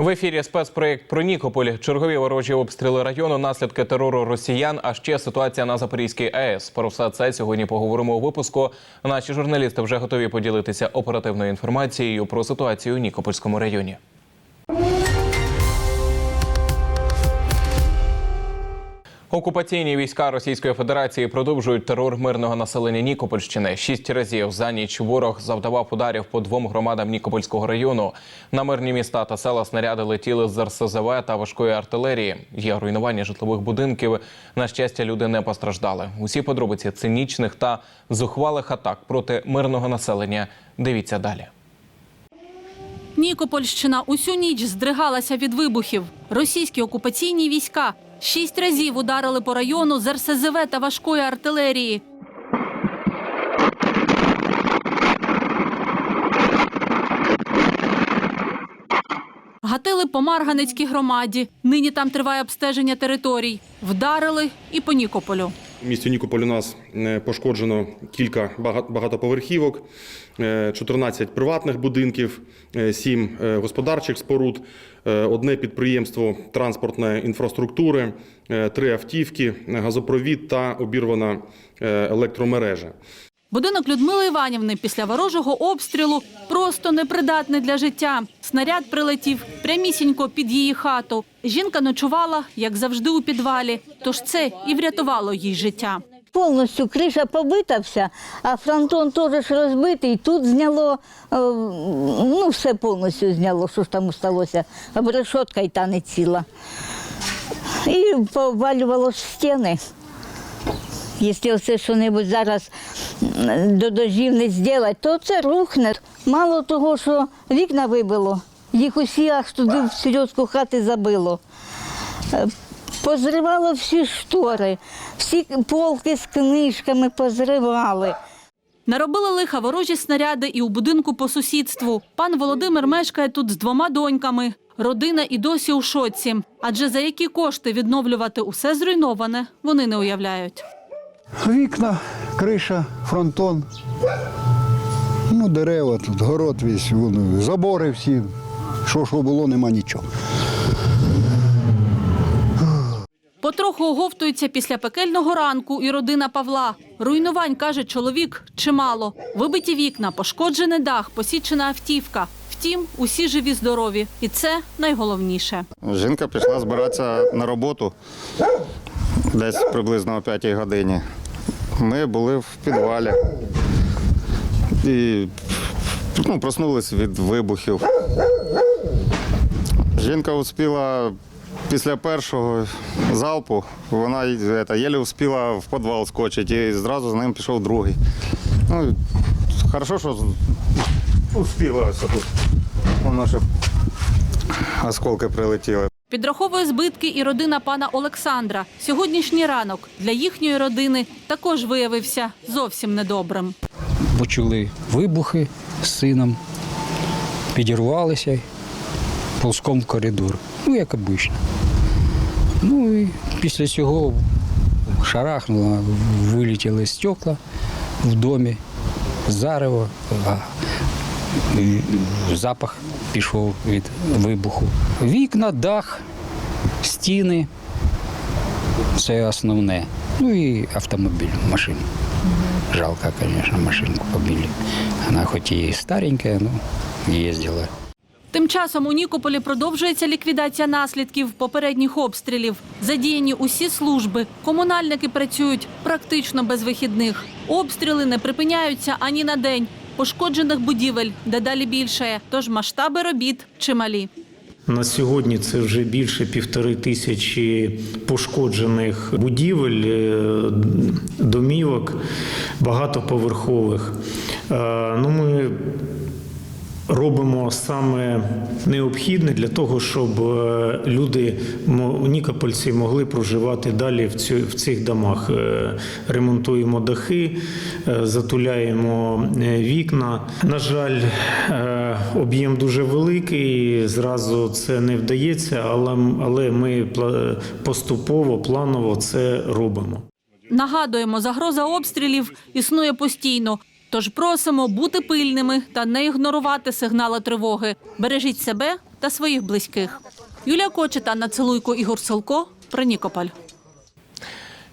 В ефірі спецпроєкт про Нікополь. Чергові ворожі обстріли району, наслідки терору росіян, а ще ситуація на Запорізькій АЕС. Про все це сьогодні поговоримо у випуску. Наші журналісти вже готові поділитися оперативною інформацією про ситуацію у Нікопольському районі. Окупаційні війська Російської Федерації продовжують терор мирного населення Нікопольщини. Шість разів за ніч ворог завдавав ударів по двом громадам Нікопольського району. На мирні міста та села снаряди летіли з РСЗВ та важкої артилерії. Є руйнування житлових будинків. На щастя, люди не постраждали. Усі подробиці цинічних та зухвалих атак проти мирного населення. Дивіться далі. Нікопольщина усю ніч здригалася від вибухів. Російські окупаційні війська шість разів ударили по району з РСЗВ та важкої артилерії. Гатили по Марганецькій громаді. Нині там триває обстеження територій. Вдарили і по Нікополю. Місті Нікополь у нас е, пошкоджено кілька бага- багатоповерхівок, е, 14 приватних будинків, 7 господарчих споруд, е, одне підприємство транспортної інфраструктури, три автівки, газопровід та обірвана е, електромережа. Будинок Людмили Іванівни після ворожого обстрілу просто непридатний для життя. Снаряд прилетів прямісінько під її хату. Жінка ночувала, як завжди, у підвалі. Тож це і врятувало їй життя. Повністю криша побита вся, а фронтон теж розбитий. Тут зняло, е, ну все повністю зняло, що ж там сталося. А решетка й та не ціла. І повалювало стіни. Якщо все що-небудь зараз до дождів не зробити, то це рухне. Мало того, що вікна вибило, їх усі аж туди в середку хати забило. Е, Позривало всі штори, всі полки з книжками позривали. Наробили лиха ворожі снаряди і у будинку по сусідству. Пан Володимир мешкає тут з двома доньками. Родина і досі у шоці. Адже за які кошти відновлювати усе зруйноване, вони не уявляють. Вікна, криша, фронтон. Ну, дерева тут, город весь, воно, забори всі. Що що було, нема нічого. Потроху оговтується після пекельного ранку і родина Павла. Руйнувань, каже чоловік, чимало. Вибиті вікна, пошкоджений дах, посічена автівка. Втім, усі живі здорові. І це найголовніше. Жінка пішла збиратися на роботу десь приблизно о 5 годині. Ми були в підвалі і ну, проснулися від вибухів. Жінка успіла після першого залпу, вона єлі успіла в підвал скочити, і зразу з ним пішов другий. Ну, хорошо, що успіла. Воно ще осколки прилетіли. Підраховує збитки і родина пана Олександра. Сьогоднішній ранок для їхньої родини також виявився зовсім недобрим. почули вибухи з сином, підірвалися ползком в коридор. Ну, як обично. Ну і після цього шарахнуло, вилетіли стекла в домі, зарево, запах пішов від вибуху. Вікна, дах, стіни це основне. Ну і автомобіль, машину. Жалко, конечно, машинку побили. Она хоть и старенькая, но ездила. Тим часом у Нікополі продовжується ліквідація наслідків попередніх обстрілів. Задіяні усі служби. Комунальники працюють практично без вихідних. Обстріли не припиняються ані на день. Пошкоджених будівель дедалі більше, тож масштаби робіт чималі. На сьогодні це вже більше півтори тисячі пошкоджених будівель, е, домівок, багатоповерхових. Е, Ну, ми робимо саме необхідне для того, щоб е, люди, нікопольці, могли проживати далі в цю- в цих домах. Е, Ремонтуємо дахи, е, затуляємо вікна. На жаль, об'єм дуже великий. Зразу це не вдається, але, але ми поступово, планово це робимо. Нагадуємо, загроза обстрілів існує постійно. Тож просимо бути пильними та не ігнорувати сигнали тривоги. Бережіть себе та своїх близьких. Юлія Кочета, Нацелуйко Целуйко, Ігор Солко. Про Нікополь.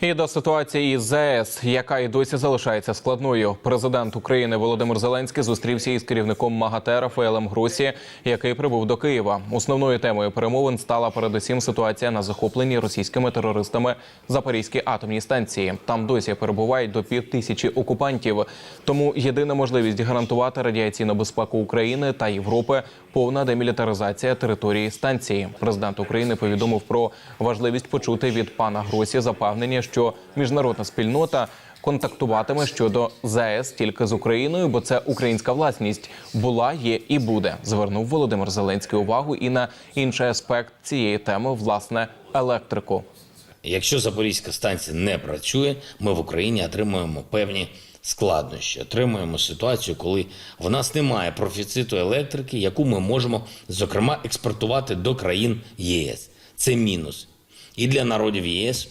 І до ситуації із ЗАЕС, яка і досі залишається складною. Президент України Володимир Зеленський зустрівся із керівником МАГАТЕ Рафаелем Гросі, який прибув до Києва. Основною темою перемовин стала передусім ситуація на захопленій російськими терористами Запорізькій атомній станції. Там досі перебувають до пів тисячі окупантів. Тому єдина можливість гарантувати радіаційну безпеку України та Європи повна демілітаризація території станції. Президент України повідомив про важливість почути від пана Гросі запевнення, що міжнародна спільнота контактуватиме щодо ЗАЕС тільки з Україною, бо це українська власність була, є і буде. Звернув Володимир Зеленський увагу і на інший аспект цієї теми власне електрику. Якщо Запорізька станція не працює, ми в Україні отримуємо певні складнощі. Отримуємо ситуацію, коли в нас немає профіциту електрики, яку ми можемо зокрема експортувати до країн ЄС. Це мінус і для народів ЄС,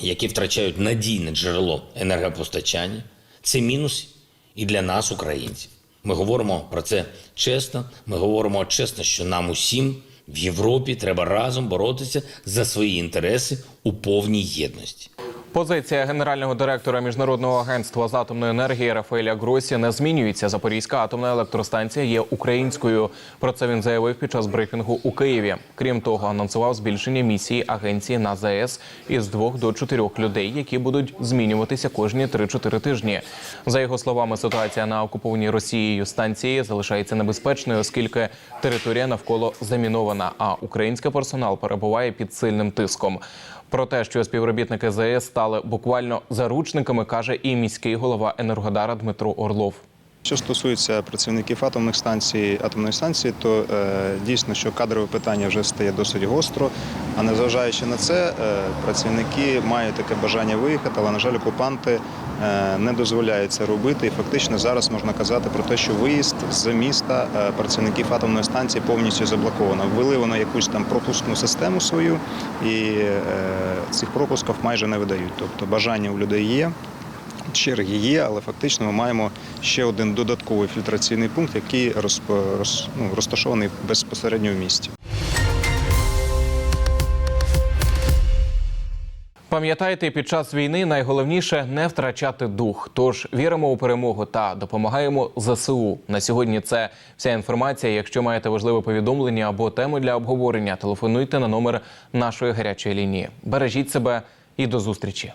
які втрачають надійне джерело енергопостачання. Це мінус і для нас, українців. Ми говоримо про це чесно. Ми говоримо чесно, що нам усім в Європі треба разом боротися за свої інтереси у повній єдності. Позиція генерального директора міжнародного агентства з атомної енергії Рафаеля Гросі не змінюється. Запорізька атомна електростанція є українською. Про це він заявив під час брифінгу у Києві. Крім того, анонсував збільшення місії агенції на ЗАЕС із двох до чотирьох людей, які будуть змінюватися кожні 3-4 тижні. За його словами, ситуація на окупованій Росією станції залишається небезпечною, оскільки територія навколо замінована, а український персонал перебуває під сильним тиском. Про те, що співробітники ЗАЕС стали буквально заручниками, каже і міський голова Енергодара Дмитро Орлов. Що стосується працівників атомних станцій, атомної станції, то е, дійсно, що кадрове питання вже стає досить гостро. А незважаючи на це, е, працівники мають таке бажання виїхати, але на жаль, окупанти е, не дозволяють це робити. І фактично зараз можна казати про те, що виїзд з міста е, працівників атомної станції повністю заблоковано. Ввели вони якусь там пропускну систему свою, і е, цих пропусків майже не видають. Тобто бажання у людей є. Черги є, але фактично ми маємо ще один додатковий фільтраційний пункт, який ну, розташований безпосередньо в місті. Пам'ятайте, під час війни найголовніше не втрачати дух. Тож віримо у перемогу та допомагаємо ЗСУ. На сьогодні це вся інформація. Якщо маєте важливе повідомлення або тему для обговорення, телефонуйте на номер нашої гарячої лінії. Бережіть себе і до зустрічі.